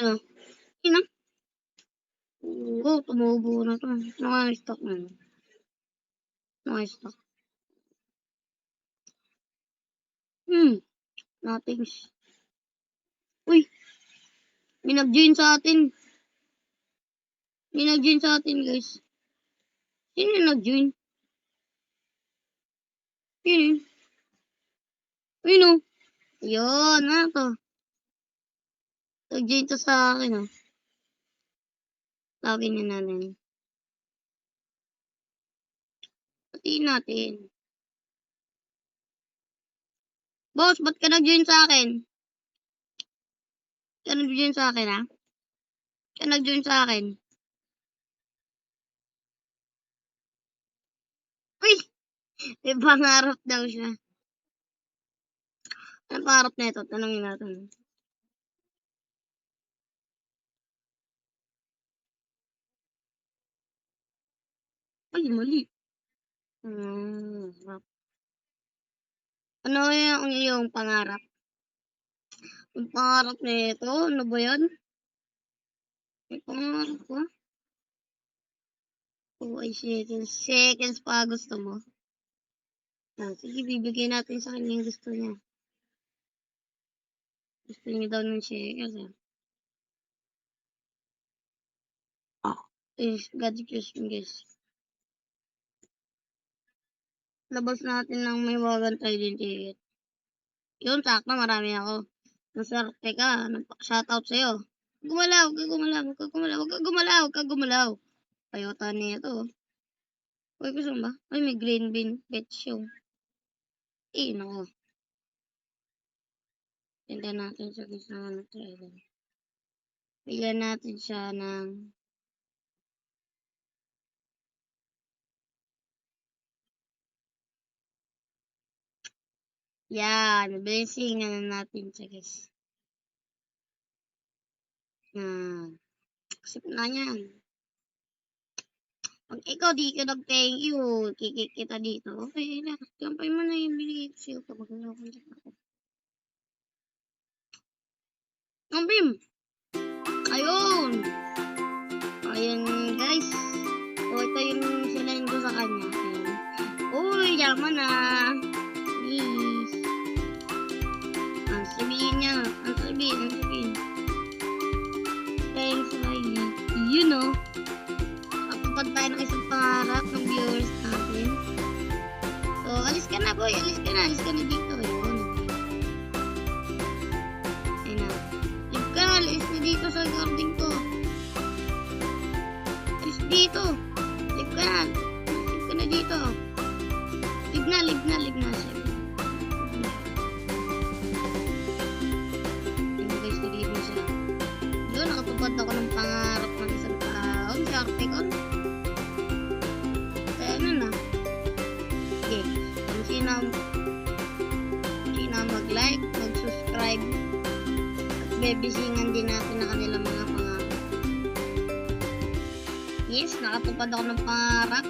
Ano? Yun na. Oo, tumubo na to. Naka-stock na. Naka-stock. Hmm. Nothings. Uy. May nag-join sa atin. May nag-join sa atin, guys. Sino yung nag-join? Sino yun? Ayun o. Yun, ano to? Nag-join to sa akin, ah. Login na natin. Patiin natin. Boss, ba't ka nag-join sa akin? Ka nag-join sa akin, ha? Ka nag-join sa akin. Uy! May pangarap daw siya. Ano pangarap na ito? Tanongin natin. Ay, mali. Hmm. Ano yung iyong pangarap? Yung pangarap na ito, ano ba yan? May pangarap ko? Oh, ay seconds. Seconds pa gusto mo. Ah, sige, bibigyan natin sa kanya yung gusto niya. Gusto niya daw ng seconds, ah. Ah, is God excuse me, guys. Labas natin ng may wagan tayo din ticket. Yun, sakto, marami ako. Maswerte ka, shoutout sa'yo. Gumalaw, huwag gumalaw, huwag gumalaw, huwag gumalaw, huwag gumalaw. Toyota na ito. Uy, gusto ba? Ay, may green bean pet show. Eh, nako. Tinda natin siya gusto ng trailer. Bigyan natin siya ng Yan, blessing na natin siya guys. Yan. Sip na yan. Pag ikaw di ka nag-thank you, kikik kita dito. Okay na. Kampay mo na yung binigay ko sa'yo kapag nakakontak ako. Ang bim! Ayun! Ayun guys. O ito yung sinend ko sa kanya. Ayun. Uy, yaman na. Know. Kapag tayo ng isang pangarap ng viewers natin. So, alis ka na, boy. Alis ka na. Alis ka na dito. Ayun. Ayun na. Live ka na. Alis na dito sa garden ko. Alis dito. Live ka na. Live ka na dito. Live na, live na, live na. Nagiging siya. Doon, nakatupad ako ng pangarap Si Articon. Kaya ano na. Okay. Kung sino, sino mag-like, mag-subscribe, at bebisingan din natin na kanilang mga pangarap. Yes, nakatupad ako ng pangarap.